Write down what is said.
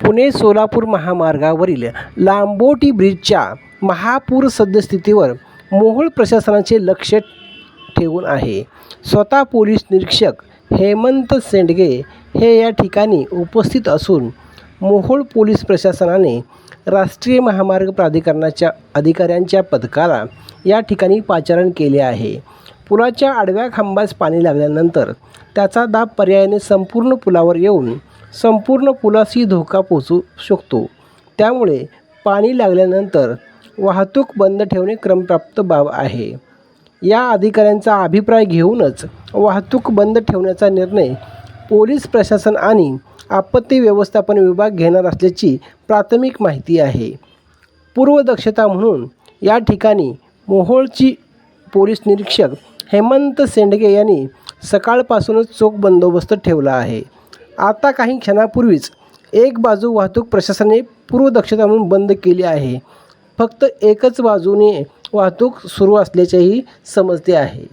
पुणे सोलापूर महामार्गावरील लांबोटी ब्रिजच्या महापूर सद्यस्थितीवर मोहोळ प्रशासनाचे लक्ष ठेवून आहे. स्वतः पोलीस निरीक्षक हेमंत सेंडगे हे या ठिकाणी उपस्थित असून मोहोळ पोलीस प्रशासनाने राष्ट्रीय महामार्ग प्राधिकरणाच्या अधिकाऱ्यांच्या पथकाला या ठिकाणी पाचारण केले आहे. पुलाच्या आडव्या खांबास पाणी लागल्यानंतर त्याचा दाब पर्यायाने संपूर्ण पुलावर येऊन संपूर्ण पुलासही धोका पोचू शकतो. त्यामुळे पाणी लागल्यानंतर वाहतूक बंद ठेवणे क्रमप्राप्त बाब आहे. या अधिकाऱ्यांचा अभिप्राय घेऊनच वाहतूक बंद ठेवण्याचा निर्णय पोलीस प्रशासन आणि आपत्ती व्यवस्थापन विभाग घेणार असल्याची प्राथमिक माहिती आहे. पूर्वदक्षता म्हणून या ठिकाणी मोहोळची पोलीस निरीक्षक हेमंत सेंडगे यांनी सकाळपासूनच चोख बंदोबस्त ठेवला आहे. आता काही क्षणापूर्वीच एक बाजू वाहतूक प्रशासनाने पूर्वदक्षता म्हणून बंद केली आहे. फक्त एकच बाजूने वाहतूक सुरू असल्याचेही समजते आहे.